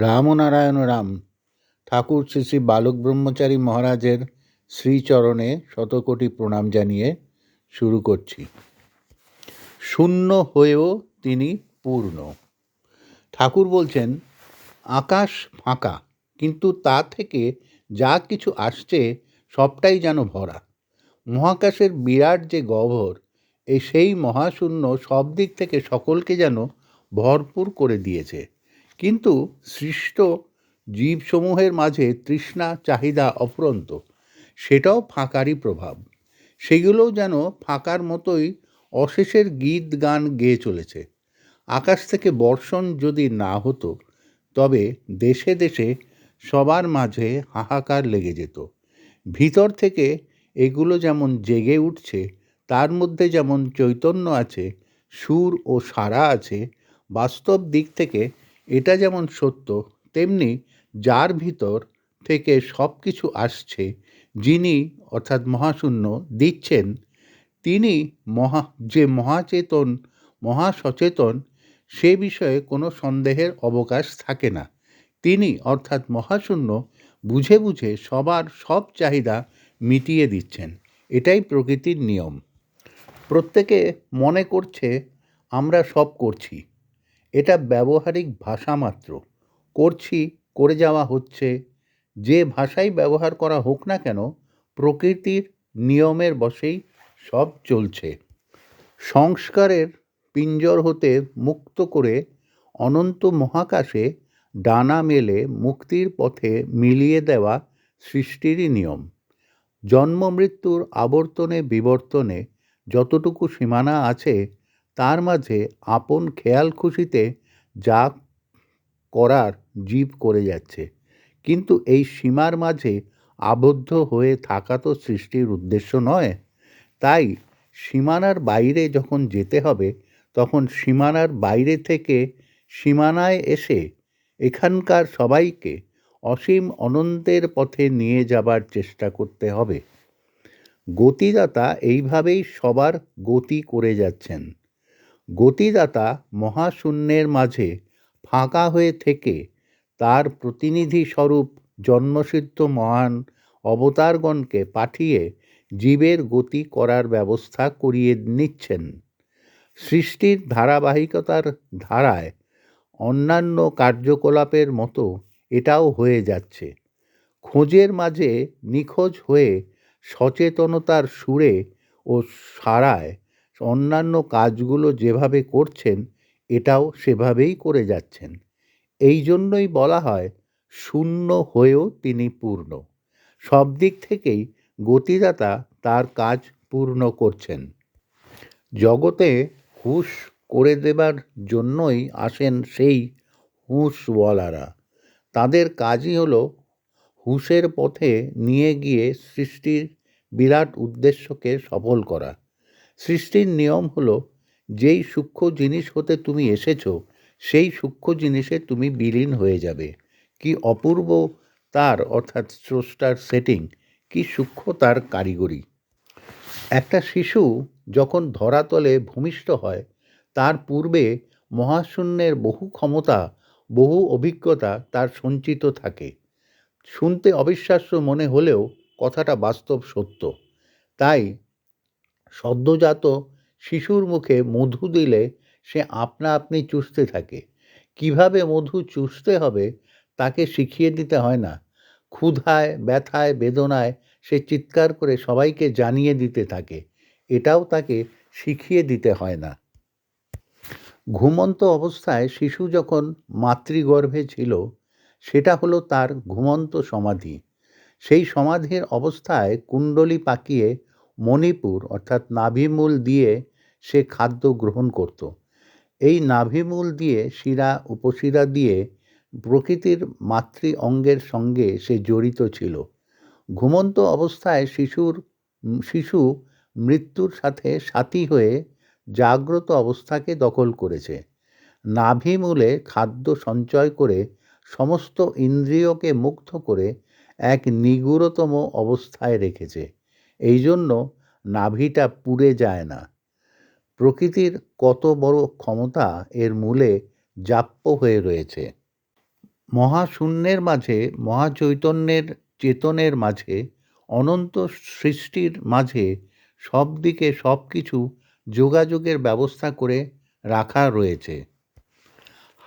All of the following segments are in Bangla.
রামনারায়ণ রাম, ঠাকুর শ্রী শ্রী বালক ব্রহ্মচারী মহারাজের শ্রীচরণে শতকোটি প্রণাম জানিয়ে শুরু করছি। শূন্য হয়েও তিনি পূর্ণ। ঠাকুর বলছেন, আকাশ ফাঁকা, কিন্তু তা থেকে যা কিছু আসছে সবটাই যেন ভরা। মহাকাশের বিরাট যে গহ্বর এই সেই মহাশূন্য সব দিক থেকে সকলকে যেন ভরপুর করে দিয়েছে। কিন্তু সৃষ্ট জীবসমূহের মাঝে তৃষ্ণা, চাহিদা অফুরন্ত। সেটাও ফাঁকারই প্রভাব। সেগুলোও যেন ফাঁকার মতোই অশেষের গীত গান গেয়ে চলেছে। আকাশ থেকে বর্ষণ যদি না হতো, তবে দেশে দেশে সবার মাঝে হাহাকার লেগে যেত। ভিতর থেকে এগুলো যেমন জেগে উঠছে, তার মধ্যে যেমন চৈতন্য আছে, সুর ও সারা আছে, বাস্তব দিক থেকে এটা যেমন সত্য, তেমনি যার ভিতর থেকে সব কিছু আসছে, যিনি অর্থাৎ মহাশূন্য দিচ্ছেন, তিনি মহা, যে মহাচেতন, মহাসচেতন, সে বিষয়ে কোনো সন্দেহের অবকাশ থাকে না। তিনি অর্থাৎ মহাশূন্য বুঝে বুঝে সবার সব চাহিদা মিটিয়ে দিচ্ছেন। এটাই প্রকৃতির নিয়ম। প্রত্যেকে মনে করছে, আমরা সব করছি। এটা ব্যবহারিক ভাষা মাত্র। করছি, করে যাওয়া হচ্ছে। যে ভাষাই ব্যবহার করা হোক না কেন, প্রকৃতির নিয়মের বশেই সব চলছে। সংস্কারের পিঞ্জর হতে মুক্ত করে অনন্ত মহাকাশে ডানা মেলে মুক্তির পথে মিলিয়ে দেওয়া সৃষ্টিরই নিয়ম। জন্ম, মৃত্যুর আবর্তনে বিবর্তনে যতটুকু সীমানা আছে মাঝে আপন খেয়াল খুশিতে যা করার জীব করে যাচ্ছে। কিন্তু এই সীমার মাঝে আবদ্ধ হয়ে থাকা তো সৃষ্টির উদ্দেশ্য নয়। তাই সীমানার বাইরে যখন যেতে হবে, তখন সীমানার বাইরে থেকে সীমানায় এসে এখানকার সবাইকে অসীম অনন্তের পথে নিয়ে যাবার চেষ্টা করতে হবে। গতিদাতা এইভাবেই সবার গতি করে যাচ্ছেন। গতিদাতা মহাশূন্যের মাঝে ফাঁকা হয়ে থেকে তার প্রতিনিধি স্বরূপ জন্মসিদ্ধ মহান অবতারগণকে পাঠিয়ে জীবের গতি করার ব্যবস্থা করিয়ে নিচ্ছেন। সৃষ্টির ধারাবাহিকতার ধারায় অন্যান্য কার্যকলাপের মতো এটাও হয়ে যাচ্ছে। খোঁজের মাঝে নিখোঁজ হয়ে সচেতনতার সুরে ও সারায় অন্যান্য কাজগুলো যেভাবে করছেন, এটাও সেভাবেই করে যাচ্ছেন। এই জন্যই বলা হয়, শূন্য হয়েও তিনি পূর্ণ। সব দিক থেকেই গতিদাতা তার কাজ পূর্ণ করছেন। জগতে হুঁশ করে দেবার জন্যই আসেন সেই হুঁশওয়ালারা। তাদের কাজই হলো, হুঁশের পথে নিয়ে গিয়ে সৃষ্টির বিরাট উদ্দেশ্যকে সফল করা। সৃষ্টির নিয়ম হলো, যেই সূক্ষ্ম জিনিস হতে তুমি এসেছ, সেই সূক্ষ্ম জিনিসে তুমি বিলীন হয়ে যাবে। কি অপূর্ব তার, অর্থাৎ স্রষ্টার সেটিং কি সূক্ষ্ম তার কারিগরি। একটা শিশু যখন ধরাতলে ভূমিষ্ঠ হয়, তার পূর্বে মহাশূন্যের বহু ক্ষমতা, বহু অভিজ্ঞতা তার সঞ্চিত থাকে। শুনতে অবিশ্বাস্য মনে হলেও কথাটা বাস্তব সত্য। তাই সদ্যজাত শিশুর মুখে মধু দিলে সে আপনা আপনি চুষতে থাকে। কীভাবে মধু চুষতে হবে তাকে শিখিয়ে দিতে হয় না। ক্ষুধায়, ব্যথায়, বেদনায় সে চিৎকার করে সবাইকে জানিয়ে দিতে থাকে। এটাও তাকে শিখিয়ে দিতে হয় না। ঘুমন্ত অবস্থায় শিশু যখন মাতৃগর্ভে ছিল, সেটা হলো তার ঘুমন্ত সমাধি। সেই সমাধির অবস্থায় কুণ্ডলী পাকিয়ে মণিপুর, অর্থাৎ নাভিমূল দিয়ে সে খাদ্য গ্রহণ করত। এই নাভিমূল দিয়ে শিরা, উপশিরা দিয়ে প্রকৃতির মাতৃ অঙ্গের সঙ্গে সে জড়িত ছিল। ঘুমন্ত অবস্থায় শিশুর, শিশু মৃত্যুর সাথে সাথী হয়ে জাগ্রত অবস্থাকে দখল করেছে। নাভিমূলে খাদ্য সঞ্চয় করে সমস্ত ইন্দ্রিয়কে মুগ্ধ করে এক নিগুড়তম অবস্থায় রেখেছে। এই জন্য নাভিটা পুড়ে যায় না। প্রকৃতির কত বড় ক্ষমতা এর মূলে জাপ্য হয়ে রয়েছে। মহাশূন্যের মাঝে, মহাচৈতন্যের চেতনের মাঝে, অনন্ত সৃষ্টির মাঝে সব দিকে সব কিছু যোগাযোগের ব্যবস্থা করে রাখা রয়েছে।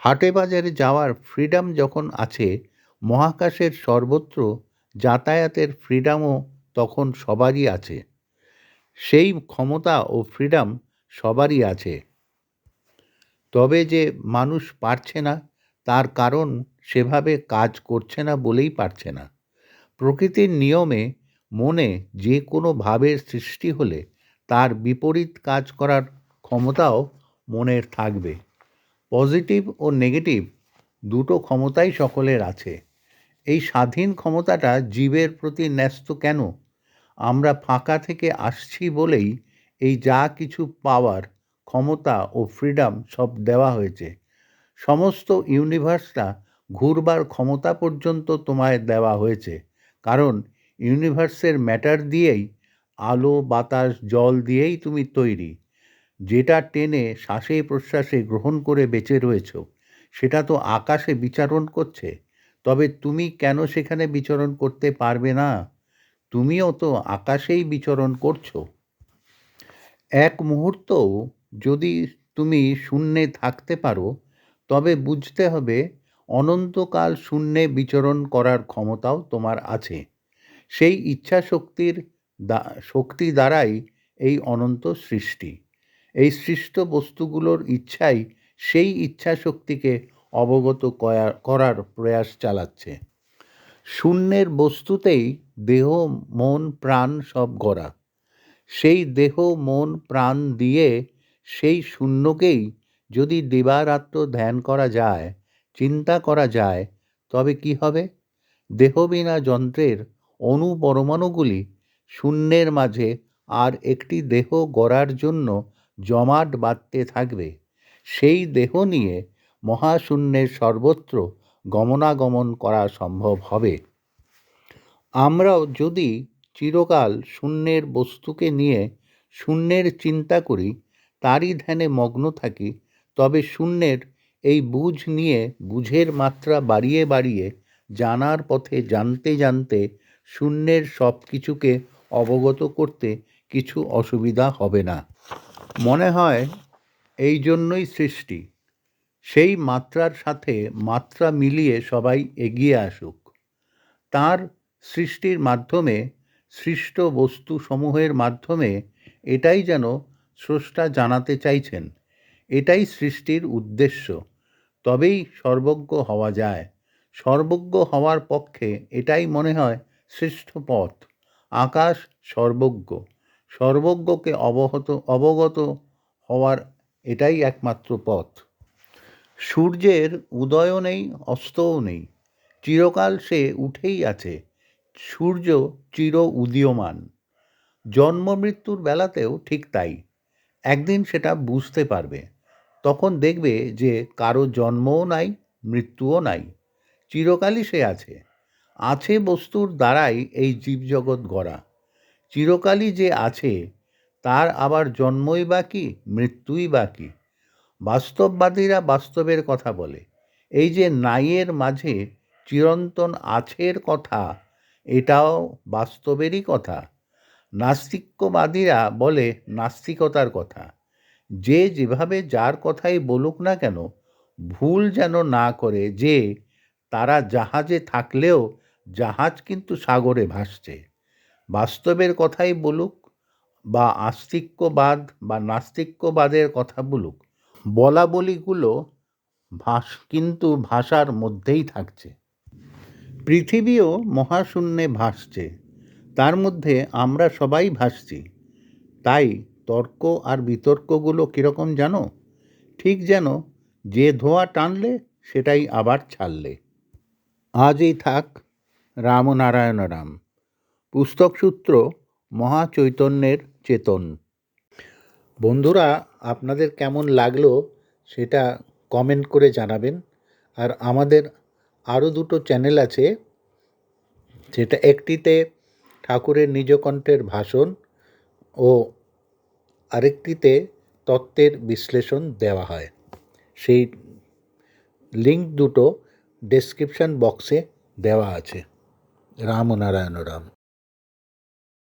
হাটে বাজারে যাওয়ার ফ্রিডম যখন আছে, মহাকাশের সর্বত্র যাতায়াতের ফ্রিডমও তখন সবারই আছে। সেই ক্ষমতা ও ফ্রিডম সবারই আছে। তবে যে মানুষ পারছে না, তার কারণ সেভাবে কাজ করছে না বলেই পারছে না। প্রকৃতির নিয়মে মনে যে কোনো ভাবের সৃষ্টি হলে তার বিপরীত কাজ করার ক্ষমতাও মনের থাকবে। পজিটিভ ও নেগেটিভ দুটো ক্ষমতাই সকলের আছে। এই স্বাধীন ক্ষমতাটা জীবের প্রতি ন্যস্ত কেন? আমরা ফাঁকা থেকে আসছি বলেই এই যা কিছু পাওয়ার, ক্ষমতা ও ফ্রিডম সব দেওয়া হয়েছে। সমস্ত ইউনিভার্সটা ঘুরবার ক্ষমতা পর্যন্ত তোমায় দেওয়া হয়েছে। কারণ ইউনিভার্সের ম্যাটার দিয়েই, আলো, বাতাস, জল দিয়েই তুমি তৈরি। যেটা টেনে শ্বাসে প্রশ্বাসে গ্রহণ করে বেঁচে রয়েছ, সেটা তো আকাশে বিচারণ করছে। তবে তুমি কেন সেখানে বিচরণ করতে পারবে না? তুমিও তো আকাশেই বিচরণ করছ। এক মুহূর্তও যদি তুমি শূন্যে থাকতে পারো, তবে বুঝতে হবে অনন্তকাল শূন্যে বিচরণ করার ক্ষমতাও তোমার আছে। সেই ইচ্ছা শক্তির শক্তি দ্বারাই এই অনন্ত সৃষ্টি। এই সৃষ্ট বস্তুগুলোর ইচ্ছাই সেই ইচ্ছা শক্তিকে অবগত করার প্রয়াস চালাচ্ছে। শূন্যের বস্তুতেই দেহ, মন, প্রাণ সব গড়া। সেই দেহ, মন, প্রাণ দিয়ে সেই শূন্যকেই যদি দিবারাত্র ধ্যান করা যায়, চিন্তা করা যায়, তবে কি হবে? দেহবিনা যন্ত্রের অণু পরমাণুগুলি শূন্যের মাঝে আর একটি দেহ গড়ার জন্য জমাট বাঁধতে থাকবে। সেই দেহ নিয়ে মহাশূন্যের সর্বত্র গমনাগমন করা সম্ভব হবে। আমরাও যদি চিরকাল শূন্যের বস্তুকে নিয়ে শূন্যের চিন্তা করি, তারই ধ্যানে মগ্ন থাকি, তবে শূন্যের এই বুঝ নিয়ে বুঝের মাত্রা বাড়িয়ে বাড়িয়ে জানার পথে জানতে জানতে শূন্যের সব কিছুকে অবগত করতে কিছু অসুবিধা হবে না। মনে হয় এই জন্যই সৃষ্টি। সেই মাত্রার সাথে মাত্রা মিলিয়ে সবাই এগিয়ে আসুক। তার সৃষ্টির মাধ্যমে, সৃষ্ট বস্তু সমূহের মাধ্যমে এটাই যেন স্রষ্টা জানাতে চাইছেন। এটাই সৃষ্টির উদ্দেশ্য। তবেই সর্বজ্ঞ হওয়া যায়। সর্বজ্ঞ হওয়ার পক্ষে এটাই মনে হয় শ্রেষ্ঠ পথ। আকাশ সর্বজ্ঞ। সর্বজ্ঞকে অবহত, অবগত হওয়ার এটাই একমাত্র পথ। সূর্যের উদয়ও নেই, অস্তও নেই। চিরকাল সে উঠেই আছে। সূর্য চির উদীয়মান। জন্ম মৃত্যুর বেলাতেও ঠিক তাই। একদিন সেটা বুঝতে পারবে। তখন দেখবে যে কারও জন্মও নাই, মৃত্যুও নাই। চিরকালই সে আছে। আছে বস্তুর দ্বারাই এই জীবজগৎ গড়া। চিরকালই যে আছে, তার আবার জন্মই বাকি মৃত্যুই বাকি বাস্তববাদীরা বাস্তবের কথা বলে। এই যে নাইয়ের মাঝে চিরন্তন আছের কথা, এটাও বাস্তবেরই কথা। নাস্তিক্যবাদীরা বলে নাস্তিকতার কথা। যে যেভাবে যার কথাই বলুক না কেন, ভুল যেন না করে যে, তারা জাহাজে থাকলেও জাহাজ কিন্তু সাগরে ভাসছে। বাস্তবের কথাই বলুক বা আস্তিক্যবাদ বা নাস্তিক্যবাদের কথা বলুক বলা বলিগুলো ভাস কিন্তু ভাষার মধ্যেই থাকছে। পৃথিবীও মহাশূন্যে ভাসছে। তার মধ্যে আমরা সবাই ভাসছি। তাই তর্ক আর বিতর্কগুলো কীরকম জানো? ঠিক যেন যে ধোঁয়া টানলে সেটাই আবার ছাড়লে। আজই থাক রামনারায়ণ রাম পুস্তক সূত্র মহাচৈতন্যের চেতন। বন্ধুরা, আপনাদের কেমন লাগল সেটা কমেন্ট করে জানাবেন। আর আমাদের আরও দুটো চ্যানেল আছে সেটা একটিতে ঠাকুরের নিজকণ্ঠের ভাষণ ও আরেকটিতে তত্ত্বের বিশ্লেষণ দেওয়া হয়। সেই লিঙ্ক দুটো ডেসক্রিপশন বক্সে দেওয়া আছে। রামনারায়ণ রাম।